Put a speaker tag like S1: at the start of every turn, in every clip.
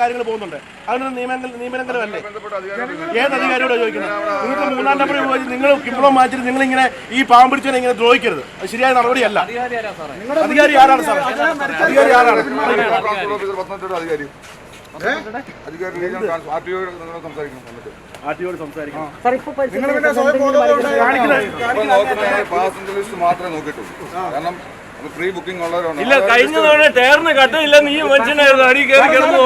S1: കാര്യങ്ങൾ പോകുന്നുണ്ട്. അതിന് നിയമങ്ങൾ നിയമലംഘനമല്ലേ
S2: ബന്ധപ്പെട്ട
S1: ഏത് അധികാരിയോട് ചോദിക്കുന്നത്? നിങ്ങൾക്ക് മൂന്നാം നമ്പർ ഉപയോഗിച്ച് നിങ്ങൾ കിപ്ലോ മാറ്റിട്ട് നിങ്ങൾ ഇങ്ങനെ ഈ പാവം പിടിച്ചവനെ ഇങ്ങനെ ദ്രോഹിക്കരുത്. അത് ശരിയായ നടപടിയല്ല. അധികാരി ആരാണ് സാർ അധികാരി ആരാണ്?
S2: നോക്കുന്നത് പാസഞ്ചർ ലിസ്റ്റ് മാത്രമേ നോക്കിയിട്ടുള്ളൂ. കാരണം പ്രീ ബുക്കിംഗ് ഉള്ളവരാണ്
S3: ഇല്ല കഴിഞ്ഞ തവണ ടയറിന് കട്ടില്ല നീ മനുഷ്യനായിരുന്നു അടി കയറി കിടന്ന്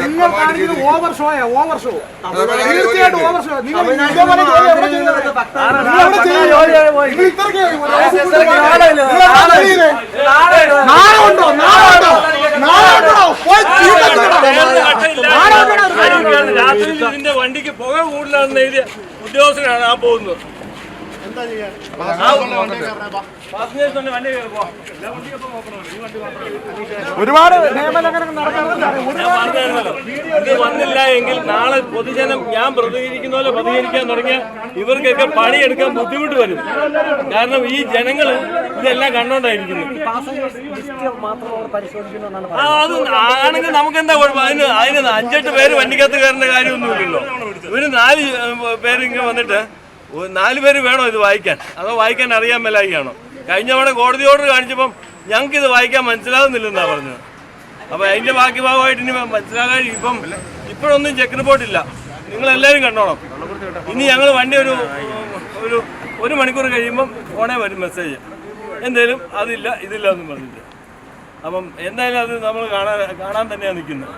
S4: നിങ്ങൾ കാണിക്കുന്ന ഓവർ. ഓവർ ഷോയാ ഓവർ ഷോ. തീർച്ചയായിട്ടും ഓവർ ഷോ. നിങ്ങൾ പോയി.
S3: ആരോഗ്യമാണ്. രാത്രി ഇതിന്റെ വണ്ടിക്ക് പുക കൂടുതലാണെന്ന് എഴുതിയ ഉദ്യോഗസ്ഥനാണ് ആ പോകുന്നത്
S4: ഒരുപാട് നിയമലംഘനം
S3: വന്നില്ല എങ്കിൽ നാളെ പൊതുജനം ഞാൻ പ്രതികരിക്കുന്ന പോലെ പ്രതികരിക്കാൻ തുടങ്ങിയ ഇവർക്കൊക്കെ പണിയെടുക്കാൻ ബുദ്ധിമുട്ട് വരും. കാരണം ഈ ജനങ്ങൾ ഇതെല്ലാം കണ്ടോണ്ടായിരിക്കുന്നു. ആ അത് ആണെങ്കിൽ നമുക്ക് എന്താ കുഴപ്പം? അതിന് അതിന് അഞ്ചെട്ട് പേര് വണ്ടിക്കകത്ത് കയറേണ്ട കാര്യമൊന്നുമില്ലല്ലോ. ഒരു നാല് പേര് ഇങ്ങനെ വന്നിട്ട്. നാല് പേര് വേണോ ഇത് വായിക്കാൻ? അതോ വായിക്കാൻ അറിയാൻ മേലായിക്കാണോ കഴിഞ്ഞ തവണ കോടതി ഓർഡർ കാണിച്ചപ്പം ഞങ്ങൾക്ക് ഇത് വായിക്കാൻ മനസ്സിലാവുന്നില്ലെന്നാ പറഞ്ഞത്. അപ്പൊ അതിന്റെ ബാക്കി ഭാഗമായിട്ട് ഇനി മനസ്സിലാകാൻ ഇപ്പം ഇപ്പോഴൊന്നും ചെക്ക് നിങ്ങൾ എല്ലാവരും കണ്ടോണം. ഇനി ഞങ്ങൾ വണ്ടി ഒരു ഒരു ഒരു മണിക്കൂർ കഴിയുമ്പം ഫോണേ വരും മെസ്സേജ് എന്തേലും അതില്ല ഇതില്ല എന്നും പറഞ്ഞിട്ട്. അപ്പം എന്തായാലും അത് നമ്മൾ കാണാൻ കാണാൻ തന്നെയാണ് നിൽക്കുന്നത്.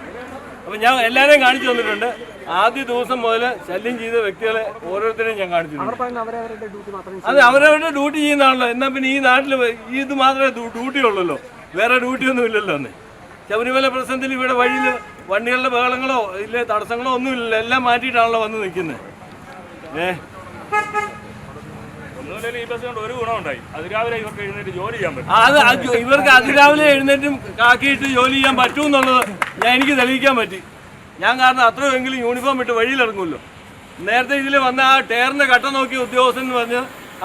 S3: അപ്പം ഞാൻ എല്ലാവരെയും കാണിച്ചു തന്നിട്ടുണ്ട്. ആദ്യ ദിവസം മുതൽ ശല്യം ചെയ്ത വ്യക്തികളെ ഓരോരുത്തരെയും ഞാൻ
S4: മാത്രം
S3: അത് അവരവരുടെ ഡ്യൂട്ടി ചെയ്യുന്നതാണല്ലോ. എന്നാൽ പിന്നെ ഈ നാട്ടിൽ ഇത് മാത്രമേ ഡ്യൂട്ടി ഉള്ളല്ലോ. വേറെ ഡ്യൂട്ടി ഒന്നും ഇല്ലല്ലോ അന്ന്. ശബരിമല പ്രശ്നത്തിൽ ഇവിടെ വഴിയിൽ വണ്ടികളുടെ ബഹളങ്ങളോ ഇല്ലേ തടസ്സങ്ങളോ ഒന്നുമില്ലല്ലോ എല്ലാം മാറ്റിയിട്ടാണല്ലോ വന്ന് നിൽക്കുന്നത് ഏ?
S5: ഒരു ഗുണമുണ്ടായി ഇവർക്ക് ചെയ്യാൻ
S3: അത് ഇവർക്ക് അതിരാവിലെ എഴുന്നേറ്റും കാക്കിയിട്ട് ജോലി ചെയ്യാൻ പറ്റൂന്നുള്ളത് ഞാൻ എനിക്ക് തെളിയിക്കാൻ പറ്റി. ഞാൻ കാരണം അത്രയെങ്കിലും യൂണിഫോം ഇട്ട് വഴിയിലിറങ്ങുമല്ലോ. നേരത്തെ ഇതിൽ വന്ന ആ ടേറിന്റെ കട്ട നോക്കിയ ഉദ്യോഗസ്ഥൻ എന്ന് പറഞ്ഞ്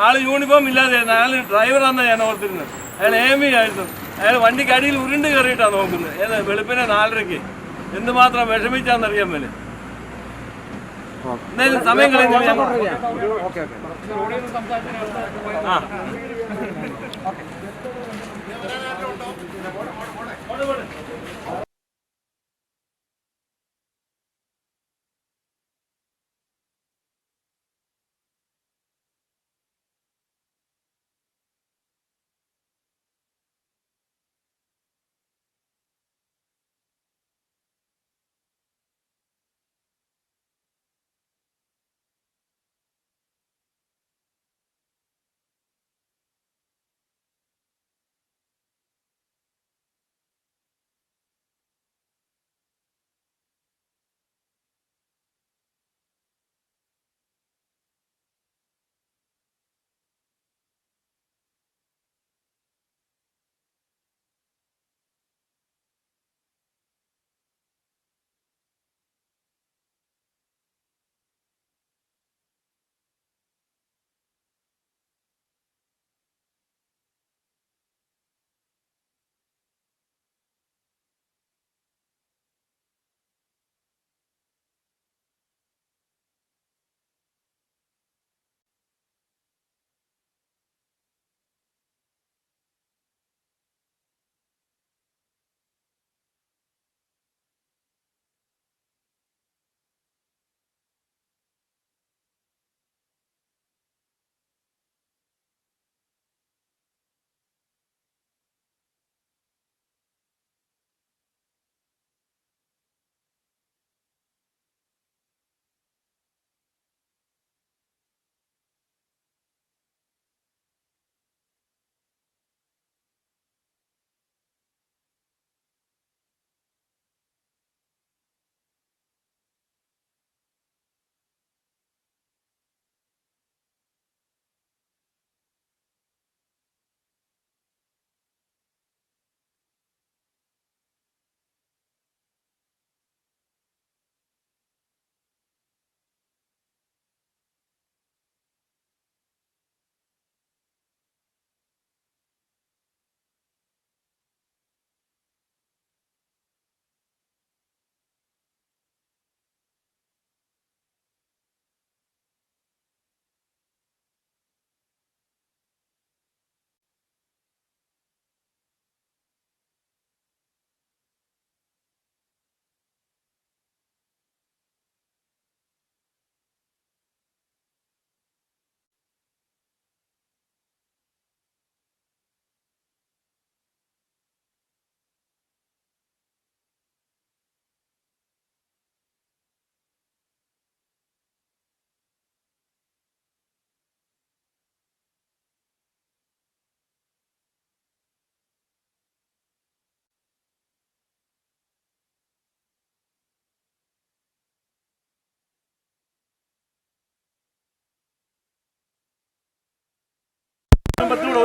S3: ആൾ യൂണിഫോം ഇല്ലാതെയായിരുന്നു. അയാൾ ഡ്രൈവറാണെന്ന് ഞാൻ ഓർത്തിരുന്നത്. അയാൾ എം ഇ ആയിരുന്നു. അയാൾ വണ്ടിക്ക് അടിയിൽ ഉരുണ്ട് കയറിയിട്ടാണ് നോക്കുന്നത്. ഏത് വെളുപ്പിനെ നാലരയ്ക്ക്. എന്തുമാത്രം വിഷമിച്ചാന്നറിയാൻ മേലെ. എന്തായാലും സമയം കളയുന്നില്ല ഞാൻ ആ.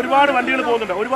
S1: ഒരുപാട് വണ്ടികൾ പോകുന്നുണ്ട്. ഒരുപാട്